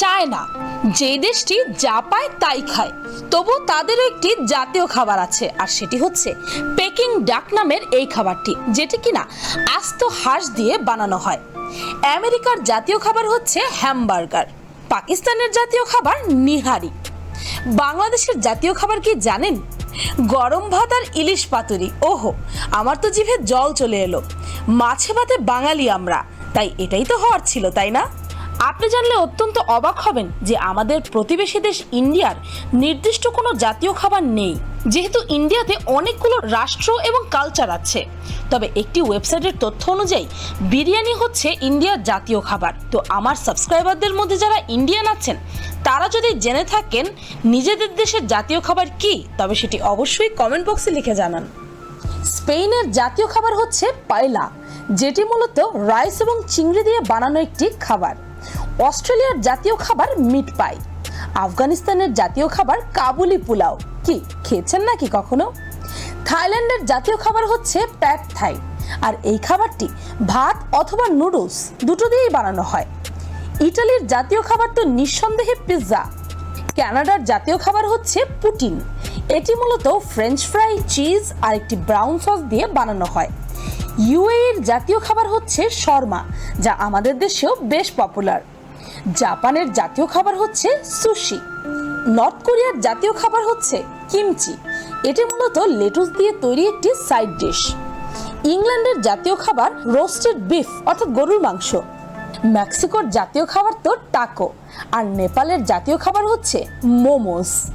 China যে দেশটি যা পায় তাই খায়। তবু তাদেরও একটি জাতীয় খাবার আছে, আর সেটি হচ্ছে পেকিং ডাক নামের এই খাবারটি, যেটি কিনা আস্ত হাঁস দিয়ে বানানো হয়। আমেরিকার জাতীয় খাবার হচ্ছে হ্যামবার্গার, পাকিস্তানের জাতীয় খাবার নিহারি। বাংলাদেশের জাতীয় খাবার কি জানেন? গরম ভাত আর ইলিশ পাতুরি। ওহো, আমার তো জিভে জল চলে এলো। মাছে ভাতে বাঙালি আমরা, তাই এটাই তো হওয়ার ছিল, তাই না? আপনি জানলে অত্যন্ত অবাক হবেন যে আমাদের প্রতিবেশী দেশ ইন্ডিয়ার নির্দিষ্ট কোনো জাতীয় খাবার নেই। যেহেতু ইন্ডিয়াতে অনেকগুলো রাষ্ট্র এবং কালচার আছে। তবে একটি ওয়েবসাইটের তথ্য অনুযায়ী, বিরিয়ানি হচ্ছে ইন্ডিয়ার জাতীয় খাবার। তো আমার সাবস্ক্রাইবারদের মধ্যে যারা ইন্ডিয়ান আছেন, তারা যদি জেনে থাকেন নিজেদের দেশের জাতীয় খাবার কি, তবে সেটি অবশ্যই কমেন্ট বক্সে লিখে জানান। স্পেনের জাতীয় খাবার হচ্ছে পায়লা, যেটি মূলত রাইস এবং চিংড়ি দিয়ে বানানো একটি খাবার। অস্ট্রেলিয়ার জাতীয় খাবার মিট পাই। আফগানিস্তানের জাতীয় খাবার কাবুলি পোলাও। কি, খেয়েছেন নাকি কখনো? থাইল্যান্ডের জাতীয় খাবার হচ্ছে প্যাট থাই। আর এই খাবারটি ভাত অথবা নুডলস দুটো দিয়েই বানানো হয়। ইটালির জাতীয় খাবার তো নিঃসন্দেহে পিৎজা। ক্যানাডার জাতীয় খাবার হচ্ছে পুটিন। এটি মূলত ফ্রেঞ্চ ফ্রাই, চিজ আর একটি ব্রাউন সস দিয়ে বানানো হয়। ইউএইর জাতীয় খাবার হচ্ছে শর্মা, যা আমাদের দেশেও বেশ পপুলার। জাপানের জাতীয় খাবার হচ্ছে সুশি। নর্থ কোরিয়ার জাতীয় খাবার হচ্ছে কিমচি। এটি মূলত লেটুস দিয়ে তৈরি একটি সাইড ডিশ। ইংল্যান্ডের জাতীয় খাবার রোস্টেড বিফ, অর্থাৎ গরুর মাংস। মেক্সিকোর জাতীয় খাবার তো টাকো। আর নেপালের জাতীয় খাবার হচ্ছে মোমোস।